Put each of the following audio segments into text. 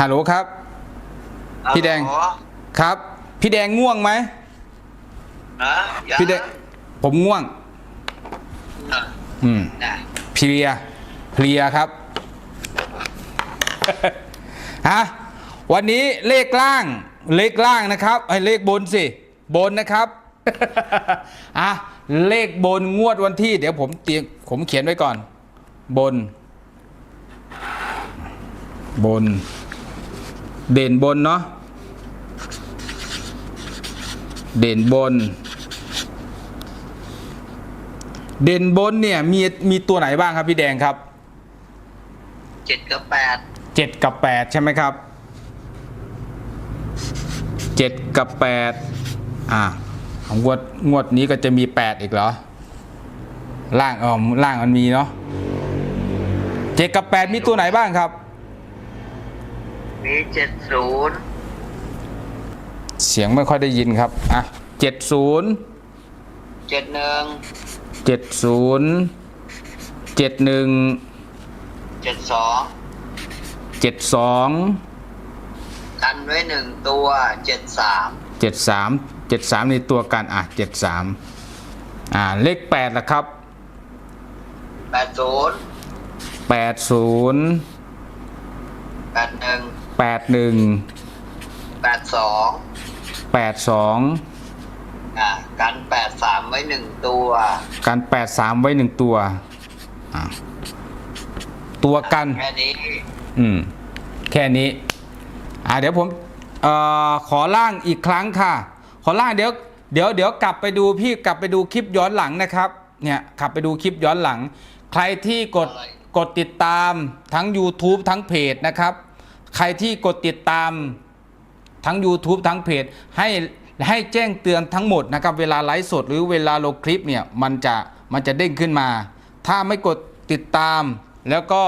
ฮัลโหลครับ พี่แดง ฮัลโหลครับ พี่แดงง่วงไหมฮะยังพี่แดงผมง่วง อะอืมน่ะเพลียเพลียครับ ฮะ วันนี้เลขล่าง เลขล่างนะครับไอ้เลขบนสิ บนนะครับ อะ เลขบนงวดวันที่ เดี๋ยวผมเตรียมผมเขียนไว้ก่อน บน บน เด่นบนเนาะเด่นบน เด่นบนเนี่ยมีมีตัวไหนบ้างครับพี่แดงครับเจ็ดกับแปดเจ็ดกับแปดใช่ไหมครับเจ็ดกับแปดอ่าของงวดงวดนี้ก็จะมีแปดอีกเหรอล่างอ๋อล่างมันมีเนาะเจ็ดกับแปดมีตัวไหนบ้างครับ มีเจ็ดศูนย์เสียงไม่ค่อยได้ยินครับ อะเจ็ดศูนย์เจ็ดหนึ่งเจ็ดศูนย์เจ็ดหนึ่งเจ็ดสองเจ็ดสองกันไว้หนึ่งตัวเจ็ดสามเจ็ดสามเจ็ดสามในตัวกันอะเจ็ดสามอ่าเลขแปดละครับแปดศูนย์แปดศูนย์แปดหนึ่ง แปดหนึ่งแปดสองแปดสองอะกันแปดสามไว้หนึ่งตัวกันแปดสามไว้หนึ่งตัวอะตัวกัน แค่นี้อืม แค่นี้ อ่าเดี๋ยวผมเอ่อขอล่างอีกครั้งค่ะ ขอล่างเดี๋ยวเดี๋ยวเดี๋ยวกลับไปดูพี่กลับไปดูคลิปย้อนหลังนะครับ เนี่ยกลับไปดูคลิปย้อนหลัง ใครที่กดกดติดตามทั้ง YouTube ทั้งเพจนะครับ ใครที่กดติดตามทั้ง YouTube ทั้งเพจให้ให้แจ้งเตือนทั้งหมดนะครับเวลาไลฟ์สดหรือเวลาลงคลิปเนี่ยมันจะมันจะเด้งขึ้นมา ถ้าไม่กดติดตามแล้วก็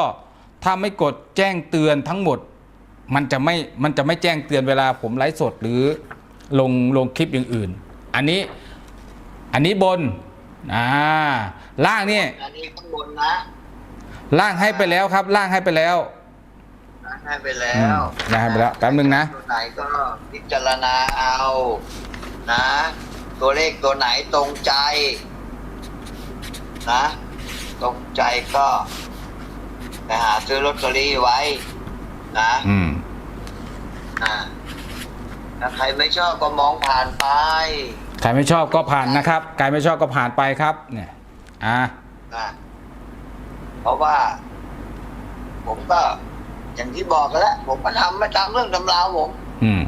ถ้าไม่กดแจ้งเตือนทั้งหมด มันจะไม่มันจะไม่แจ้งเตือนเวลาผมไลฟ์สดหรือลงลงคลิปอย่างอื่น อันนี้อันนี้บนอ่าล่างนี่อันนี้ข้างบนนะล่างให้ไปแล้วครับล่างให้ไปแล้วนะ ให้ไปแล้อืวมได้ไปแล้วแป๊บนึงนะ ตัวไหนก็พิจารณาเอานะ ตัวเลขตัวไหนตรงใจ นะ ตรงใจก็ไปหาซื้อลอตเตอรี่ไว้ นะอืม อ่าถ้าใครไม่ชอบก็มองผ่านไป ใครไม่ชอบก็ผ่านนะครับ ใครไม่ชอบก็ผ่านไปครับ เนี่ย อ่า นะเพราะว่า ผมก็ อย่างที่บอกกันแล้วผมก็ทำไม่ตามเรื่องตำราวผม อืม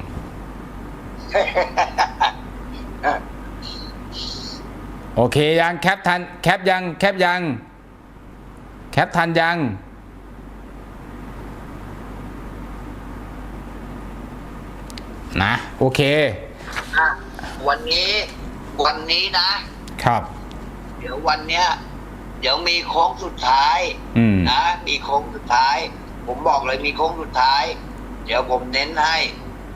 โอเคยังแคปทัน แคปยัง แคปยัง แคปทันยัง นะ โอเค อะวันนี้วันนี้นะ ครับ เดี๋ยววันเนี้ย เดี๋ยวมีโค้งสุดท้าย อืม นะ มีโค้งสุดท้าย ผมบอกเลยมีโค้งสุดท้าย เดี๋ยวผมเน้นให้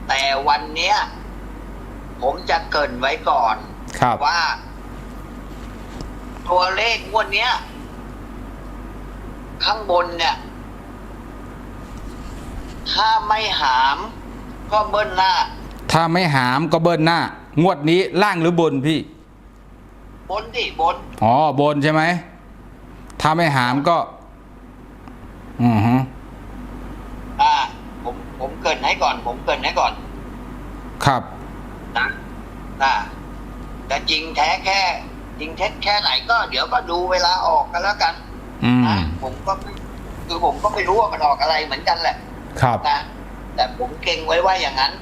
แต่วันเนี้ย ผมจะเกรินไว้ก่อนครับว่า ตัวเลขงวดเนี้ย ข้างบนเนี่ย ถ้าไม่หาม ก็เบิ้ลหน้า ถ้าไม่หามก็เบิ้ลหน้า งวดนี้ล่างหรือบนพี่ บนดิบน อ๋อบนใช่ไหม ถ้าไม่หามก็ อือฮึ อ่า ผมผมเกริน ให้ก่อน ผมเกรินให้ก่อนครับนะนะแต่จริงแท้แค่ จริงเท็จแค่ไหนก็เดี๋ยวก็ดูเวลาออกกันแล้วกันอืมนะผมก็ไม่คือผมก็ไม่รู้ว่ามันออกอะไรเหมือนกันแหละครับ นะแต่ผมเก่งไว้ว่าอย่างนั้น